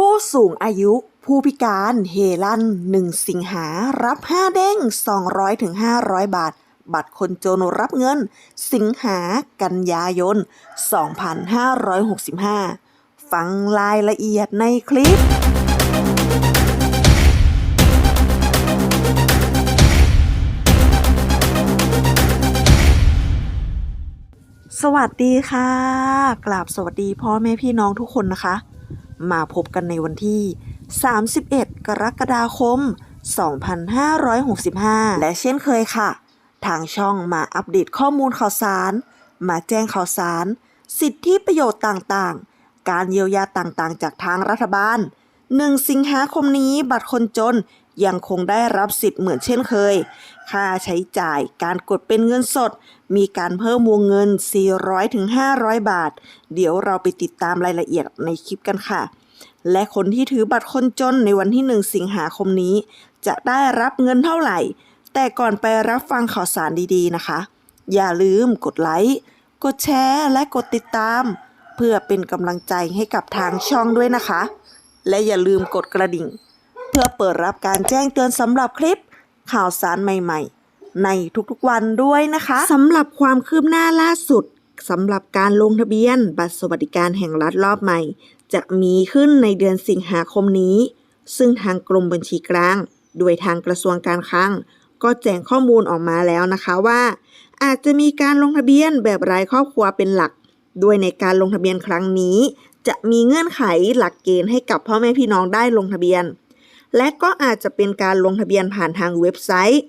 ผู้สูงอายุผู้พิการเฮลั่น1สิงหารับ 5 เด้ง200ถึง500 บาท บัตรคนจนรับเงิน สิงหากันยายน 2565 ฟังรายละเอียดในคลิปสวัสดีค่ะ กราบสวัสดีพ่อแม่พี่น้องทุกคนนะคะ มาพบกันในวันที่ 31 กรกฎาคม 2565 และเช่นเคยค่ะ ทางช่องมาอัปเดตข้อมูลข่าวสาร มาแจ้งข่าวสาร สิทธิประโยชน์ต่างๆ การเยียวยาต่างๆ จากทางรัฐบาล 1 สิงหาคมนี้บัตรคนจน ยังคงได้รับสิทธิ์เหมือนเช่นเคย ค่าใช้จ่ายการกดเป็นเงินสด มีการเพิ่มวงเงิน 400ถึง500 บาท เดี๋ยวเราไปติดตามรายละเอียดในคลิปกันค่ะ และคนที่ถือบัตรคนจนในวันที่ 1 สิงหาคมนี้ จะได้รับเงินเท่าไหร่ แต่ก่อนไปรับฟังข่าวสารดีๆนะคะ อย่าลืมกดไลค์กดแชร์และกดติดตาม เพื่อเป็นกำลังใจให้กับทางช่องด้วยนะคะ และอย่าลืมกดกระดิ่ง เพื่อเปิดรับการแจ้งเตือนสำหรับคลิปข่าวสารใหม่ๆ ในทุกๆวันด้วยนะคะสำหรับความคืบหน้าล่าสุดสำหรับการลงทะเบียน บัตรสวัสดิการแห่งรัฐรอบใหม่ จะมีขึ้นในเดือนสิงหาคมนี้ ซึ่งทางกรมบัญชีกลาง โดยทางกระทรวงการคลัง ก็แจ้งข้อมูลออกมาแล้วนะคะว่า อาจจะมีการลงทะเบียนแบบรายครอบครัวเป็นหลัก ด้วยในการลงทะเบียนครั้งนี้ จะมีเงื่อนไขหลักเกณฑ์ให้กับพ่อแม่พี่น้องได้ลงทะเบียน และก็อาจจะเป็นการลงทะเบียนผ่านทางเว็บไซต์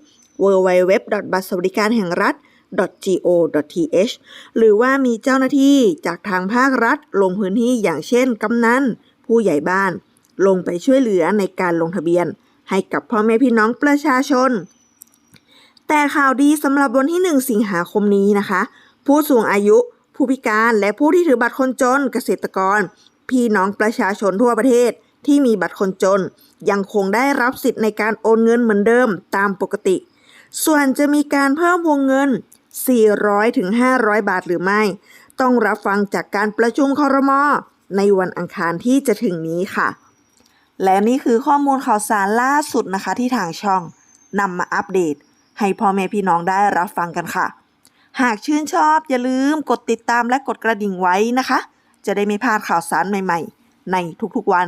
www. บัตรสวัสดิการแห่งรัฐ .go.th หรือว่ามีเจ้าหน้าที่จากทางภาครัฐลงพื้นที่อย่างเช่นกำนันผู้ใหญ่บ้าน ลงไปช่วยเหลือในการลงทะเบียน ให้กับพ่อแม่พี่น้องประชาชน แต่ข่าวดีสำหรับวันที่ 1 สิงหาคมนี้นะคะ ผู้สูงอายุ ผู้พิการและผู้ที่ถือบัตรคนจนเกษตรกร พี่น้องประชาชนทั่วประเทศ ที่มีบัตรคนจน ยังคงได้รับสิทธิ์ในการโอนเงินเหมือนเดิมตามปกติ ส่วนจะมีการเพิ่มวงเงิน 400ถึง500 บาทหรือไม่ ต้องรับฟังจากการประชุมคอรมอในวันอังคารที่จะถึงนี้ค่ะ และนี่คือข้อมูลข่าวสารล่าสุดนะคะที่ทางช่องนำมาอัปเดต ให้พ่อแม่พี่น้องได้รับฟังกันค่ะ หากชื่นชอบอย่าลืมกดติดตามและกดกระดิ่งไว้นะคะ จะได้ไม่พลาดข่าวสารใหม่ ๆ ในทุกๆวัน